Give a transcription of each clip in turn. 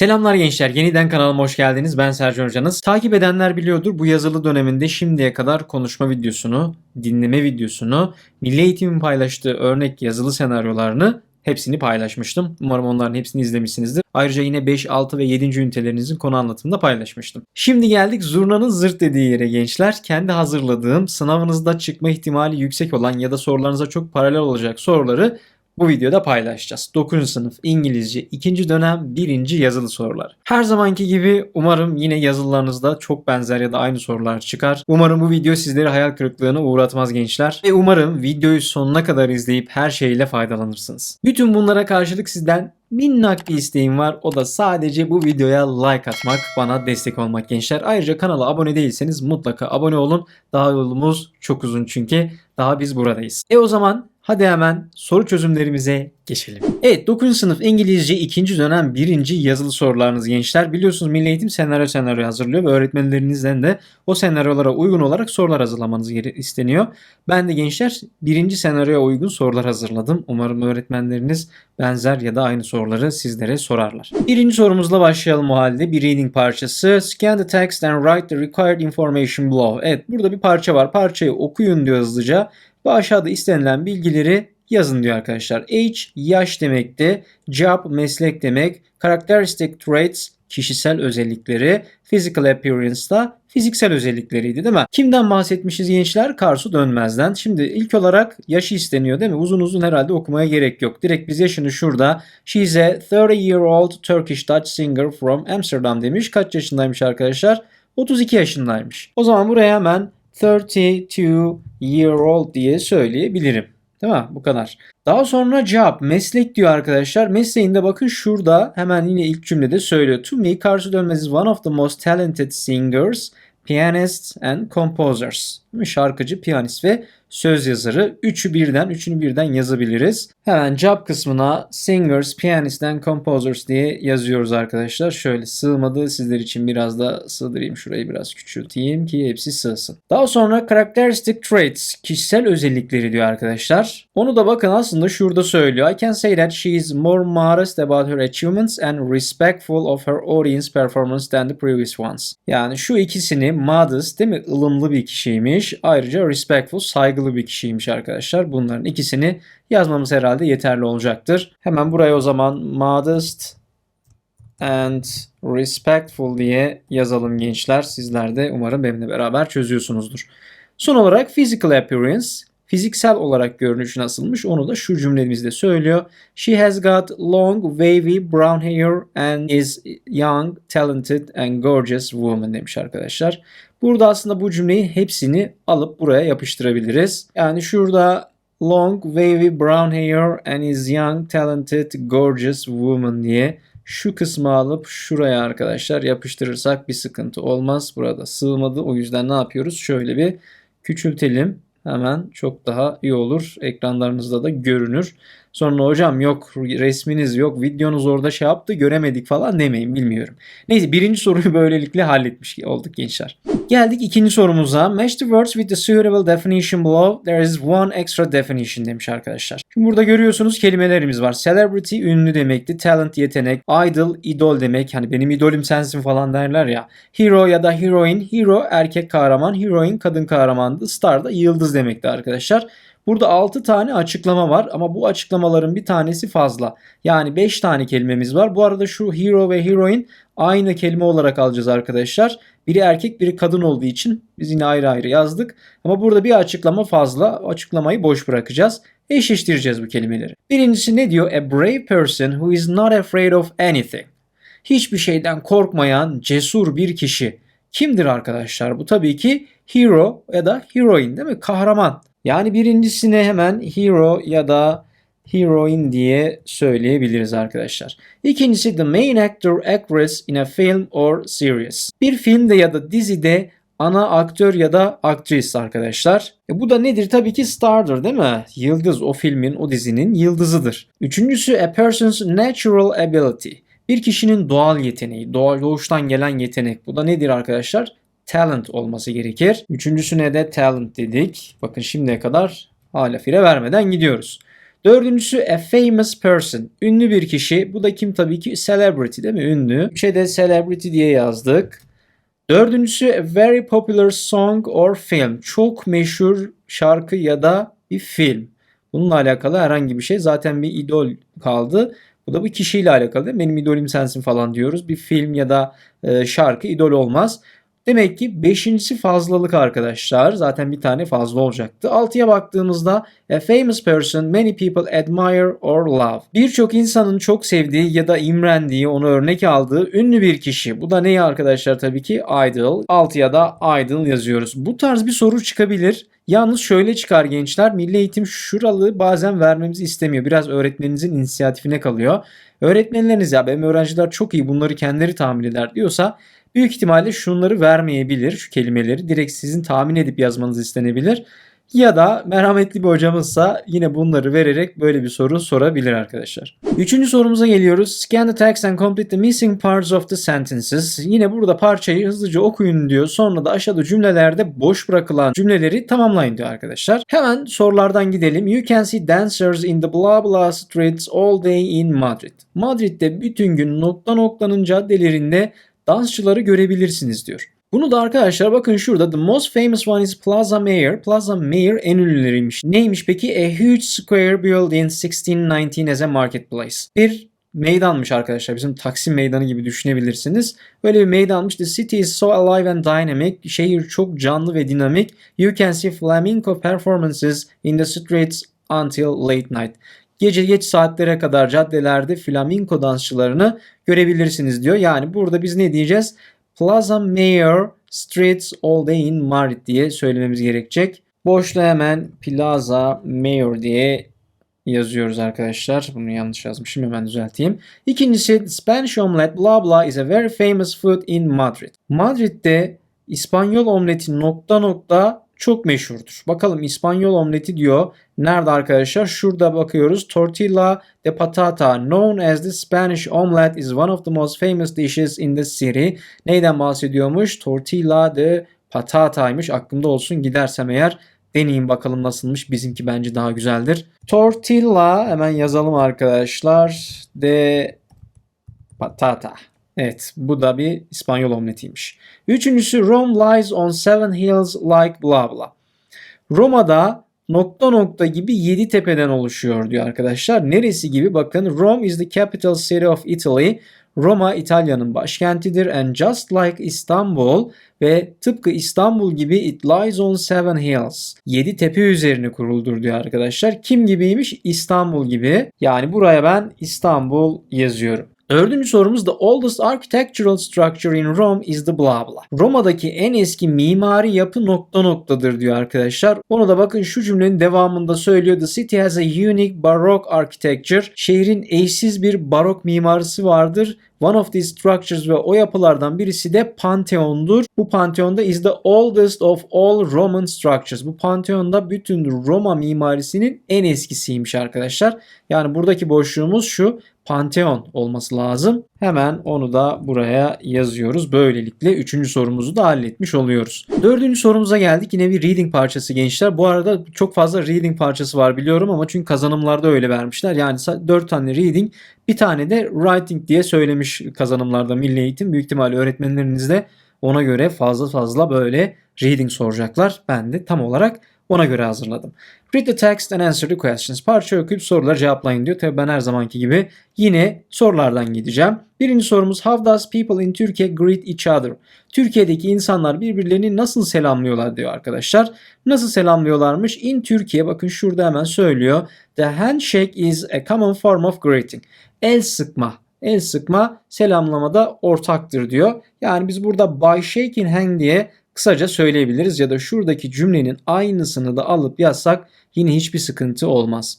Selamlar gençler. Yeniden kanalıma hoş geldiniz. Ben Sercan Hocanız. Takip edenler biliyordur. Bu yazılı döneminde şimdiye kadar konuşma videosunu, dinleme videosunu, Milli Eğitim'in paylaştığı örnek yazılı senaryolarını hepsini paylaşmıştım. Umarım onların hepsini izlemişsinizdir. Ayrıca yine 5, 6 ve 7. ünitelerinizin konu anlatımında paylaşmıştım. Şimdi geldik zurnanın zırt dediği yere gençler. Kendi hazırladığım sınavınızda çıkma ihtimali yüksek olan ya da sorularınıza çok paralel olacak soruları bu videoda paylaşacağız. 9. sınıf İngilizce 2. dönem 1. yazılı sorular. Her zamanki gibi umarım yine yazılarınızda çok benzer ya da aynı sorular çıkar. Umarım bu video sizleri hayal kırıklığına uğratmaz gençler. Ve umarım videoyu sonuna kadar izleyip her şeyle faydalanırsınız. Bütün bunlara karşılık sizden minnak bir isteğim var. O da sadece bu videoya like atmak, bana destek olmak gençler. Ayrıca kanala abone değilseniz mutlaka abone olun. Daha yolumuz çok uzun çünkü daha biz buradayız. E o zaman Hadi hemen soru çözümlerimize geçelim. Evet 9. sınıf İngilizce 2. dönem 1. yazılı sorularınız gençler. Biliyorsunuz Milli Eğitim senaryo senaryo hazırlıyor ve öğretmenlerinizden de o senaryolara uygun olarak sorular hazırlamanız isteniyor. Ben de gençler birinci senaryoya uygun sorular hazırladım. Umarım öğretmenleriniz benzer ya da aynı soruları sizlere sorarlar. Birinci sorumuzla başlayalım o halde. Bir reading parçası. Scan the text and write the required information below. Evet burada bir parça var. Parçayı okuyun diyor hızlıca ve aşağıda istenilen bilgileri yazın diyor arkadaşlar. Age yaş demekti. Job meslek demek. Characteristic traits kişisel özellikleri. Physical appearance da fiziksel özellikleriydi değil mi? Kimden bahsetmişiz gençler? Karsu Dönmez'den. Şimdi ilk olarak yaşı isteniyor değil mi? Uzun uzun herhalde okumaya gerek yok. Direkt biz yaşını şurada. She's a 30 year old Turkish Dutch singer from Amsterdam demiş. Kaç yaşındaymış arkadaşlar? 32 yaşındaymış. O zaman buraya hemen 32 year old diye söyleyebilirim. Değil mi? Bu kadar. Daha sonra job, meslek diyor arkadaşlar. Mesleğinde bakın şurada hemen yine ilk cümlede söylüyor. To me, Karsu Dönmez one of the most talented singers, pianists and composers. Şarkıcı, piyanist ve söz yazarı. Üçü birden, üçünü birden yazabiliriz. Hemen job kısmına singers, pianists and composers diye yazıyoruz arkadaşlar. Şöyle sığmadı. Sizler için biraz da sığdırayım. Şurayı biraz küçülteyim ki hepsi sığsın. Daha sonra characteristic traits, kişisel özellikleri diyor arkadaşlar. Onu da bakın aslında şurada söylüyor. I can say that she is more modest about her achievements and respectful of her audience performance than the previous ones. Yani şu ikisini modest değil mi? ılımlı bir kişiymiş. Ayrıca respectful, saygılı bir kişiymiş arkadaşlar. Bunların ikisini yazmamız herhalde yeterli olacaktır. Hemen buraya o zaman modest and respectful diye yazalım gençler. Sizler de umarım benimle beraber çözüyorsunuzdur. Son olarak physical appearance fiziksel olarak görünüşü nasılmış onu da şu cümlemizde söylüyor. She has got long wavy brown hair and is young, talented and gorgeous woman demiş arkadaşlar. Burada aslında bu cümleyi hepsini alıp buraya yapıştırabiliriz. Yani şurada long wavy brown hair and is young, talented, gorgeous woman diye şu kısmı alıp şuraya arkadaşlar yapıştırırsak bir sıkıntı olmaz. Burada sığmadı. O yüzden ne yapıyoruz? Şöyle bir küçültelim hemen çok daha iyi olur. Ekranlarınızda da görünür. Sonra hocam yok resminiz yok videonuz orada şey yaptı göremedik falan demeyin bilmiyorum. Neyse birinci soruyu böylelikle halletmiş olduk gençler. Geldik ikinci sorumuza. Match the words with the suitable definition below. There is one extra definition demiş arkadaşlar. Şimdi burada görüyorsunuz kelimelerimiz var. Celebrity ünlü demekti. Talent yetenek. Idol idol demek. Hani benim idolüm sensin falan derler ya. Hero ya da heroine. Hero erkek kahraman. Heroine kadın kahramandı. Star da yıldız demekti arkadaşlar. Burada 6 tane açıklama var ama bu açıklamaların bir tanesi fazla. Yani 5 tane kelimemiz var. Bu arada şu hero ve heroine aynı kelime olarak alacağız arkadaşlar. Biri erkek biri kadın olduğu için biz yine ayrı ayrı yazdık. Ama burada bir açıklama fazla. Açıklamayı boş bırakacağız. Eşleştireceğiz bu kelimeleri. Birincisi ne diyor? A brave person who is not afraid of anything. Hiçbir şeyden korkmayan cesur bir kişi. Kimdir arkadaşlar? Bu tabii ki hero ya da heroine değil mi? Kahraman. Yani birincisine hemen hero ya da heroine diye söyleyebiliriz arkadaşlar. İkincisi the main actor actress in a film or series. Bir filmde ya da dizide ana aktör ya da aktris arkadaşlar. E bu da nedir? Tabii ki stardır değil mi? Yıldız o filmin, o dizinin yıldızıdır. Üçüncüsü a person's natural ability. Bir kişinin doğal yeteneği, doğal doğuştan gelen yetenek. Bu da nedir arkadaşlar? talent olması gerekir. Üçüncüsüne de talent dedik. Bakın şimdiye kadar hala fire vermeden gidiyoruz. Dördüncüsü a famous person. Ünlü bir kişi. Bu da kim tabii ki? Celebrity değil mi? Ünlü. Üçe de celebrity diye yazdık. Dördüncüsü a very popular song or film. Çok meşhur şarkı ya da bir film. Bununla alakalı herhangi bir şey. Zaten bir idol kaldı. Bu da bu kişiyle alakalı. Benim idolüm sensin falan diyoruz. Bir film ya da e, şarkı idol olmaz. Demek ki beşincisi fazlalık arkadaşlar. Zaten bir tane fazla olacaktı. Altıya baktığımızda a famous person many people admire or love. Birçok insanın çok sevdiği ya da imrendiği, onu örnek aldığı ünlü bir kişi. Bu da ne arkadaşlar tabii ki idol. Altıya da idol yazıyoruz. Bu tarz bir soru çıkabilir. Yalnız şöyle çıkar gençler. Milli eğitim şuralı bazen vermemizi istemiyor. Biraz öğretmeninizin inisiyatifine kalıyor. Öğretmenleriniz ya benim öğrenciler çok iyi bunları kendileri tahmin eder diyorsa büyük ihtimalle şunları vermeyebilir şu kelimeleri. Direkt sizin tahmin edip yazmanız istenebilir. Ya da merhametli bir hocamızsa yine bunları vererek böyle bir soru sorabilir arkadaşlar. Üçüncü sorumuza geliyoruz. Scan the text and complete the missing parts of the sentences. Yine burada parçayı hızlıca okuyun diyor. Sonra da aşağıda cümlelerde boş bırakılan cümleleri tamamlayın diyor arkadaşlar. Hemen sorulardan gidelim. You can see dancers in the blah blah streets all day in Madrid. Madrid'de bütün gün nokta noktanın caddelerinde dansçıları görebilirsiniz diyor. Bunu da arkadaşlar bakın şurada the most famous one is Plaza Mayor. Plaza Mayor en ünlüleriymiş. Neymiş peki? A huge square built in 1619 as a marketplace. Bir meydanmış arkadaşlar. Bizim Taksim Meydanı gibi düşünebilirsiniz. Böyle bir meydanmış. The city is so alive and dynamic. Şehir çok canlı ve dinamik. You can see flamenco performances in the streets until late night. Gece geç saatlere kadar caddelerde flamenco dansçılarını görebilirsiniz diyor. Yani burada biz ne diyeceğiz? Plaza Mayor Streets All Day in Madrid diye söylememiz gerekecek. Boşluğa hemen Plaza Mayor diye yazıyoruz arkadaşlar. Bunu yanlış yazmışım hemen düzelteyim. İkincisi Spanish omelet blah blah is a very famous food in Madrid. Madrid'de İspanyol omleti nokta nokta çok meşhurdur. Bakalım İspanyol omleti diyor. Nerede arkadaşlar? Şurada bakıyoruz. Tortilla de patata known as the Spanish omelet is one of the most famous dishes in the city. Neyden bahsediyormuş? Tortilla de patataymış. Aklımda olsun gidersem eğer deneyin bakalım nasılmış. Bizimki bence daha güzeldir. Tortilla hemen yazalım arkadaşlar. De patata. Evet bu da bir İspanyol omletiymiş. Üçüncüsü Rome lies on seven hills like blah blah. Roma'da nokta nokta gibi yedi tepeden oluşuyor diyor arkadaşlar. Neresi gibi? Bakın Rome is the capital city of Italy. Roma İtalya'nın başkentidir and just like Istanbul ve tıpkı İstanbul gibi it lies on seven hills. Yedi tepe üzerine kuruldur diyor arkadaşlar. Kim gibiymiş? İstanbul gibi. Yani buraya ben İstanbul yazıyorum. Dördüncü sorumuz the oldest architectural structure in Rome is the blah blah. Roma'daki en eski mimari yapı nokta noktadır diyor arkadaşlar. Onu da bakın şu cümlenin devamında söylüyor. The city has a unique baroque architecture. Şehrin eşsiz bir barok mimarisi vardır. One of these structures ve o yapılardan birisi de Pantheon'dur. Bu Pantheon'da is the oldest of all Roman structures. Bu Pantheon'da bütün Roma mimarisinin en eskisiymiş arkadaşlar. Yani buradaki boşluğumuz şu. Pantheon olması lazım. Hemen onu da buraya yazıyoruz. Böylelikle üçüncü sorumuzu da halletmiş oluyoruz. Dördüncü sorumuza geldik. Yine bir reading parçası gençler. Bu arada çok fazla reading parçası var biliyorum ama çünkü kazanımlarda öyle vermişler. Yani dört tane reading bir tane de writing diye söylemiş kazanımlarda Milli Eğitim. Büyük ihtimalle öğretmenleriniz de ona göre fazla fazla böyle reading soracaklar. Ben de tam olarak ona göre hazırladım. Read the text and answer the questions. Parça okuyup soruları cevaplayın diyor. Tabii ben her zamanki gibi yine sorulardan gideceğim. Birinci sorumuz How does people in Turkey greet each other? Türkiye'deki insanlar birbirlerini nasıl selamlıyorlar diyor arkadaşlar. Nasıl selamlıyorlarmış? In Türkiye bakın şurada hemen söylüyor. The handshake is a common form of greeting. El sıkma. El sıkma selamlamada ortaktır diyor. Yani biz burada by shaking hand diye kısaca söyleyebiliriz ya da şuradaki cümlenin aynısını da alıp yazsak yine hiçbir sıkıntı olmaz.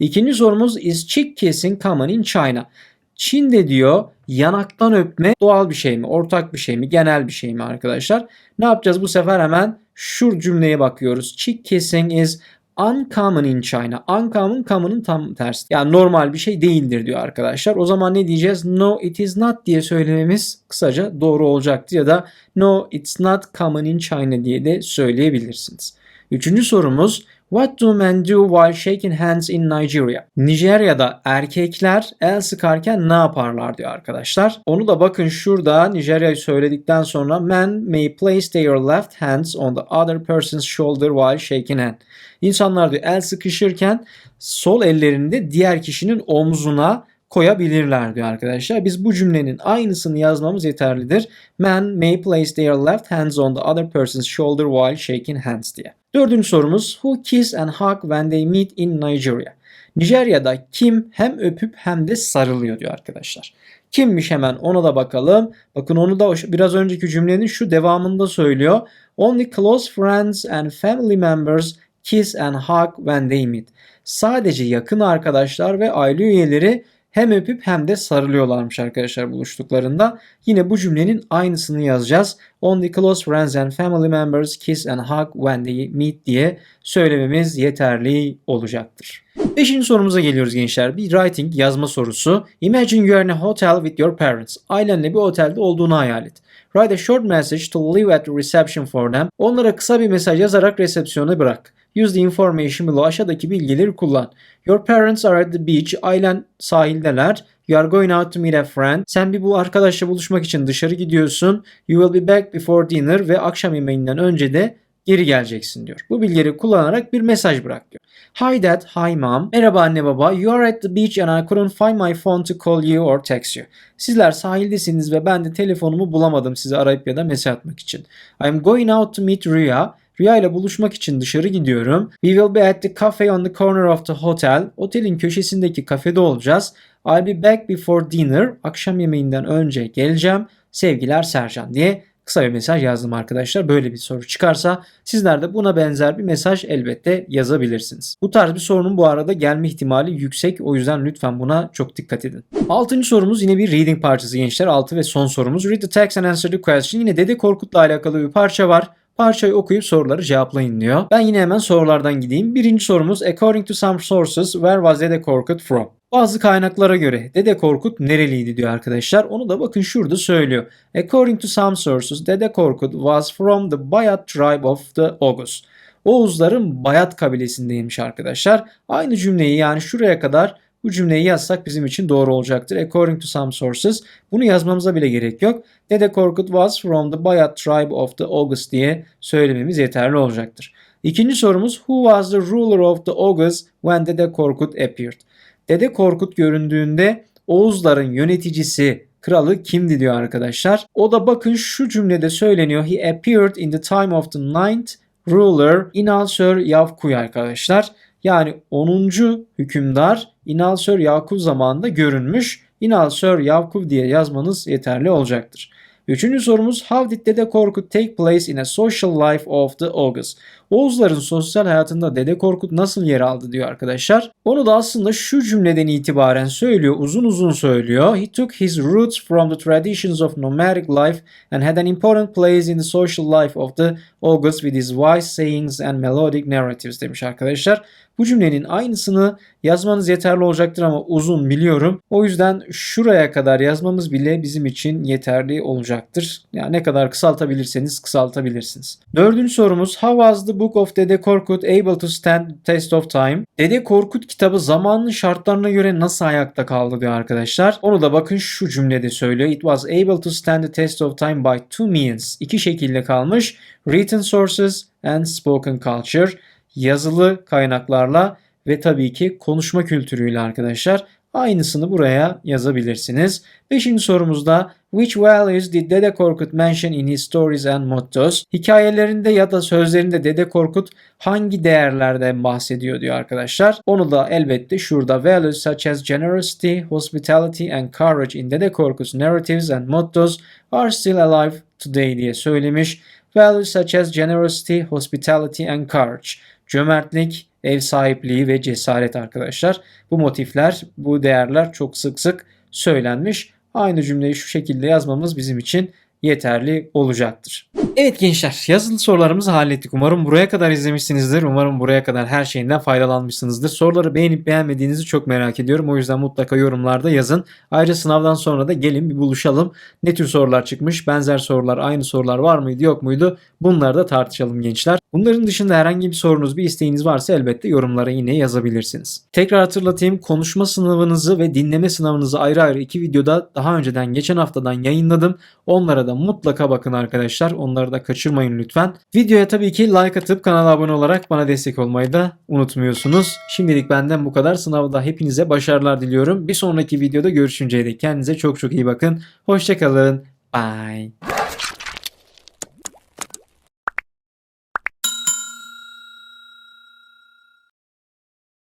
İkinci sorumuz is cheek kissing common in China? Çin'de diyor yanaktan öpme doğal bir şey mi, ortak bir şey mi, genel bir şey mi arkadaşlar? Ne yapacağız bu sefer hemen şu cümleye bakıyoruz. Cheek kissing is uncommon in China. Uncommon common'ın tam tersi. Yani normal bir şey değildir diyor arkadaşlar. O zaman ne diyeceğiz? No it is not diye söylememiz kısaca doğru olacaktı ya da no it's not common in China diye de söyleyebilirsiniz. Üçüncü sorumuz What do men do while shaking hands in Nigeria? Nijerya'da erkekler el sıkarken ne yaparlar diyor arkadaşlar. Onu da bakın şurada Nijerya'yı söyledikten sonra men may place their left hands on the other person's shoulder while shaking hand. İnsanlar diyor el sıkışırken sol ellerini de diğer kişinin omzuna koyabilirler diyor arkadaşlar. Biz bu cümlenin aynısını yazmamız yeterlidir. Men may place their left hands on the other person's shoulder while shaking hands diye. Dördüncü sorumuz Who kiss and hug when they meet in Nigeria? Nijerya'da kim hem öpüp hem de sarılıyor diyor arkadaşlar. Kimmiş hemen ona da bakalım. Bakın onu da biraz önceki cümlenin şu devamında söylüyor. Only close friends and family members kiss and hug when they meet. Sadece yakın arkadaşlar ve aile üyeleri hem öpüp hem de sarılıyorlarmış arkadaşlar buluştuklarında. Yine bu cümlenin aynısını yazacağız. Only close friends and family members kiss and hug when they meet diye söylememiz yeterli olacaktır. Beşinci sorumuza geliyoruz gençler. Bir writing yazma sorusu. Imagine you are in a hotel with your parents. Ailenle bir otelde olduğunu hayal et. Write a short message to leave at the reception for them. Onlara kısa bir mesaj yazarak resepsiyona bırak. Use the information below. Aşağıdaki bilgileri kullan. Your parents are at the beach. Ailen sahildeler. You are going out to meet a friend. Sen bir bu arkadaşla buluşmak için dışarı gidiyorsun. You will be back before dinner ve akşam yemeğinden önce de geri geleceksin diyor. Bu bilgileri kullanarak bir mesaj bırak diyor. Hi dad, hi mom. Merhaba anne baba. You are at the beach and I couldn't find my phone to call you or text you. Sizler sahildesiniz ve ben de telefonumu bulamadım size arayıp ya da mesaj atmak için. I am going out to meet Rhea. Rüya ile buluşmak için dışarı gidiyorum. We will be at the cafe on the corner of the hotel. Otelin köşesindeki kafede olacağız. I'll be back before dinner. Akşam yemeğinden önce geleceğim. Sevgiler Sercan diye kısa bir mesaj yazdım arkadaşlar. Böyle bir soru çıkarsa sizler de buna benzer bir mesaj elbette yazabilirsiniz. Bu tarz bir sorunun bu arada gelme ihtimali yüksek. O yüzden lütfen buna çok dikkat edin. Altıncı sorumuz yine bir reading parçası gençler. Altı ve son sorumuz. Read the text and answer the question. Yine Dede Korkut'la alakalı bir parça var. Parçayı okuyup soruları cevaplayın diyor. Ben yine hemen sorulardan gideyim. Birinci sorumuz According to some sources, where was Dede Korkut from? Bazı kaynaklara göre Dede Korkut nereliydi diyor arkadaşlar. Onu da bakın şurada söylüyor. According to some sources, Dede Korkut was from the Bayat tribe of the Oghuz. Oğuzların Bayat kabilesindeymiş arkadaşlar. Aynı cümleyi yani şuraya kadar bu cümleyi yazsak bizim için doğru olacaktır. According to some sources. Bunu yazmamıza bile gerek yok. Dede Korkut was from the Bayat tribe of the Oghuz diye söylememiz yeterli olacaktır. İkinci sorumuz Who was the ruler of the Oghuz when Dede Korkut appeared? Dede Korkut göründüğünde Oğuzların yöneticisi, kralı kimdi diyor arkadaşlar. O da bakın şu cümlede söyleniyor. He appeared in the time of the ninth ruler Inalsör Yavkuy arkadaşlar. Yani 10. hükümdar İnalsör Yakup zamanında görünmüş. İnalsör Yakup diye yazmanız yeterli olacaktır. Üçüncü sorumuz How did Dede Korkut take place in a social life of the Oghuz? Oğuzların sosyal hayatında Dede Korkut nasıl yer aldı diyor arkadaşlar. Onu da aslında şu cümleden itibaren söylüyor, uzun uzun söylüyor. He took his roots from the traditions of nomadic life and had an important place in the social life of the Oghuz with his wise sayings and melodic narratives demiş arkadaşlar. Bu cümlenin aynısını yazmanız yeterli olacaktır ama uzun biliyorum. O yüzden şuraya kadar yazmamız bile bizim için yeterli olacaktır. Yani ne kadar kısaltabilirseniz kısaltabilirsiniz. Dördüncü sorumuz How was the Book of Dede Korkut able to stand the test of time? Dede Korkut kitabı zamanın şartlarına göre nasıl ayakta kaldı diyor arkadaşlar. Onu da bakın şu cümlede söylüyor. It was able to stand the test of time by two means. İki şekilde kalmış. Written sources and spoken culture yazılı kaynaklarla ve tabii ki konuşma kültürüyle arkadaşlar. Aynısını buraya yazabilirsiniz. Beşinci sorumuzda Which values did Dede Korkut mention in his stories and mottos? Hikayelerinde ya da sözlerinde Dede Korkut hangi değerlerden bahsediyor diyor arkadaşlar. Onu da elbette şurada values such as generosity, hospitality and courage in Dede Korkut's narratives and mottos are still alive today diye söylemiş. Values such as generosity, hospitality and courage cömertlik, ev sahipliği ve cesaret arkadaşlar. Bu motifler, bu değerler çok sık sık söylenmiş. Aynı cümleyi şu şekilde yazmamız bizim için yeterli olacaktır. Evet gençler yazılı sorularımızı hallettik. Umarım buraya kadar izlemişsinizdir. Umarım buraya kadar her şeyinden faydalanmışsınızdır. Soruları beğenip beğenmediğinizi çok merak ediyorum. O yüzden mutlaka yorumlarda yazın. Ayrıca sınavdan sonra da gelin bir buluşalım. Ne tür sorular çıkmış? Benzer sorular, aynı sorular var mıydı yok muydu? Bunları da tartışalım gençler. Bunların dışında herhangi bir sorunuz, bir isteğiniz varsa elbette yorumlara yine yazabilirsiniz. Tekrar hatırlatayım. Konuşma sınavınızı ve dinleme sınavınızı ayrı ayrı iki videoda daha önceden geçen haftadan yayınladım. Onlara da mutlaka bakın arkadaşlar. Onları da kaçırmayın lütfen. Videoya tabii ki like atıp kanala abone olarak bana destek olmayı da unutmuyorsunuz. Şimdilik benden bu kadar. Sınavda hepinize başarılar diliyorum. Bir sonraki videoda görüşünceye dek kendinize çok çok iyi bakın. Hoşçakalın. Bye.